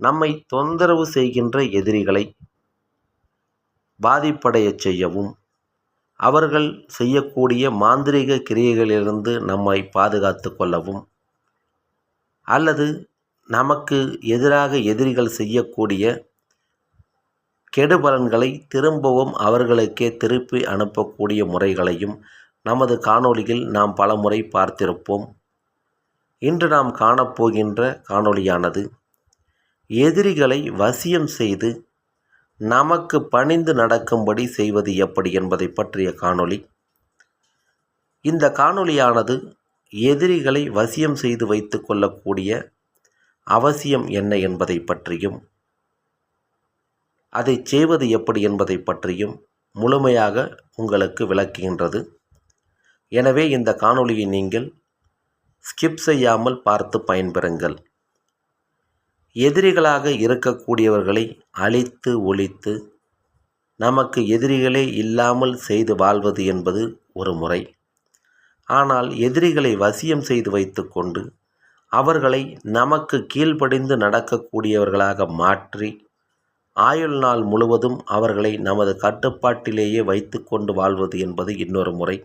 நம்மை தொந்தரவு செய்கின்ற எதிரிகளை பாதிப்படையச் செய்யவும் அவர்கள் செய்யக்கூடிய மாந்திரீக கிரியைகளிலிருந்து நம்மை பாதுகாத்து கொள்ளவும் அல்லது நமக்கு எதிராக எதிரிகள் செய்யக்கூடிய கெடுபலன்களை திரும்பவும் அவர்களுக்கே திருப்பி அனுப்பக்கூடிய முறைகளையும் நமது காணொளியில் நாம் பலமுறை பார்த்திருப்போம். இன்று நாம் காணப்போகின்ற காணொளியானது எதிரிகளை வசியம் செய்து நமக்கு பணிந்து நடக்கும்படி செய்வது எப்படி என்பதை பற்றிய காணொளி. இந்த காணொளியானது எதிரிகளை வசியம் செய்து வைத்து கொள்ளக்கூடிய அவசியம் என்ன என்பதை பற்றியும் அதை செய்வது எப்படி என்பதை பற்றியும் முழுமையாக உங்களுக்கு விளக்குகின்றது. எனவே இந்த காணொளியை நீங்கள் ஸ்கிப் செய்யாமல் பார்த்து பயன்பெறுங்கள். எதிரிகளாக இருக்கக்கூடியவர்களை அழித்து ஒழித்து நமக்கு எதிரிகளே இல்லாமல் செய்து வாழ்வது என்பது ஒரு முறை. ஆனால் எதிரிகளை வசியம் செய்து வைத்துக்கொண்டு அவர்களை நமக்கு கீழ்ப்படிந்து நடக்கக்கூடியவர்களாக மாற்றி ஆயுள் நாள் முழுவதும் அவர்களை நமது கட்டுப்பாட்டிலேயே வைத்துக்கொண்டு வாழ்வது என்பது இன்னொரு முறை.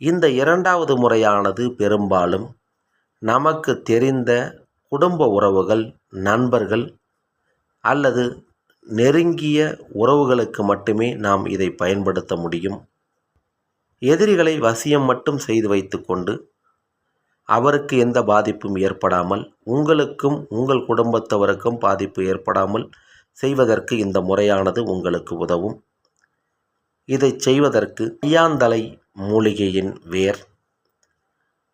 இந்த இரண்டாவது முறையானது பெரும்பாலும் நமக்கு தெரிந்த குடும்ப உறவுகள் நண்பர்கள் அல்லது நெருங்கிய உறவுகளுக்கு மட்டுமே நாம் இதை பயன்படுத்த முடியும். எதிரிகளை வசியம் மட்டும் செய்து வைத்துக்கொண்டு அவருக்கு எந்த பாதிப்பும் ஏற்படாமல் உங்களுக்கும் உங்கள் குடும்பத்தவருக்கும் பாதிப்பு ஏற்படாமல் செய்வதற்கு இந்த முறையானது உங்களுக்கு உதவும். இதை செய்வதற்கு ஐயாந்தலை மூலிகையின் வேர்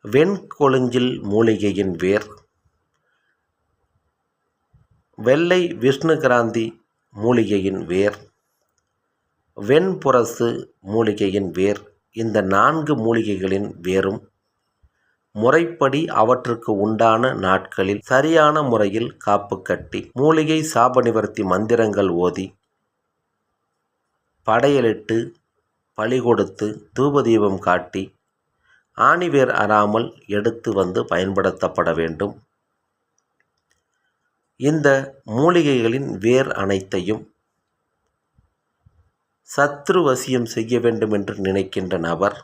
வெண்கொழுஞ்சில் மூலிகையின் வேர் வெள்ளை விஷ்ணு கிராந்தி மூலிகையின் வேர். வெண்புரசு மூலிகையின் வேர். இந்த நான்கு மூலிகைகளின் வேரும் முறைப்படி அவற்றுக்கு உண்டான நாட்களில் சரியான முறையில் காப்பு கட்டி மூலிகை சாப நிவர்த்தி மந்திரங்கள் ஓதி படையலிட்டு பழி கொடுத்து தூபதீபம் காட்டி ஆணிவேர் அறாமல் எடுத்து வந்து பயன்படுத்தப்பட வேண்டும். இந்த மூலிகைகளின் வேர் அனைத்தையும் சத்ருவசியம் செய்ய வேண்டும் என்று நினைக்கின்ற நபர்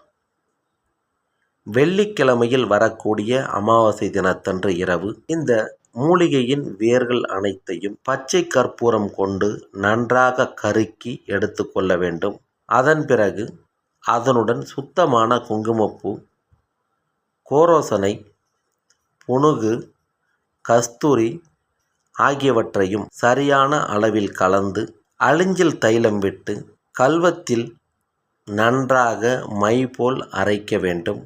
வெள்ளிக்கிழமையில் வரக்கூடிய அமாவாசை தினத்தன்று இரவு இந்த மூலிகையின் வேர்கள் அனைத்தையும் பச்சை கற்பூரம் கொண்டு நன்றாக கருக்கி எடுத்துக்கொள்ள வேண்டும். அதன் பிறகு அதனுடன் சுத்தமான குங்குமப்பூ கோரோசனை புனுகு கஸ்தூரி ஆகியவற்றையும் சரியான அளவில் கலந்து அழிஞ்சில் தைலம் விட்டு கல்வத்தில் நன்றாக மை போல் அரைக்க வேண்டும்.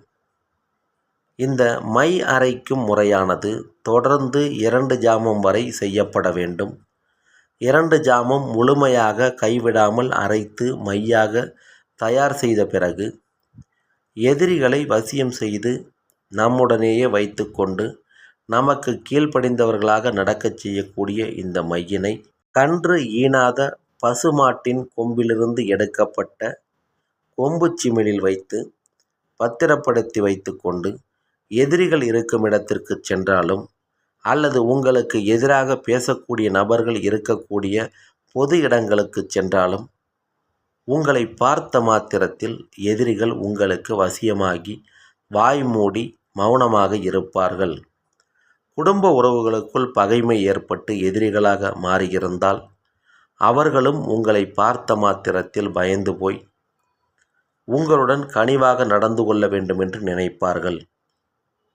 இந்த மை அரைக்கும் முறையானது தொடர்ந்து இரண்டு ஜாமம் வரை செய்யப்பட வேண்டும். இரண்டு ஜாமம் முழுமையாக கைவிடாமல் அரைத்து மையாக தயார் செய்த பிறகு எதிரிகளை வசியம் செய்து நம்முடனேயே வைத்துக்கொண்டு நமக்கு கீழ்ப்படிந்தவர்களாக நடக்கச் செய்யக்கூடிய இந்த மையினை கன்று ஈனாத பசுமாட்டின் கொம்பிலிருந்து எடுக்கப்பட்ட கொம்பு சிமிழில் வைத்து பத்திரப்படுத்தி வைத்துக்கொண்டு எதிரிகள் இருக்கும் இடத்திற்கு சென்றாலும் அல்லது உங்களுக்கு எதிராக பேசக்கூடிய நபர்கள் இருக்கக்கூடிய பொது இடங்களுக்கு சென்றாலும் உங்களை பார்த்த மாத்திரத்தில் எதிரிகள் உங்களுக்கு வசியமாகி வாய் மூடி மௌனமாக இருப்பார்கள். குடும்ப உறவுகளுக்குள் பகைமை ஏற்பட்டு எதிரிகளாக மாறியிருந்தால் அவர்களும் உங்களை பார்த்த மாத்திரத்தில் பயந்து போய் உங்களுடன் கனிவாக நடந்து கொள்ள வேண்டும் என்று நினைப்பார்கள்.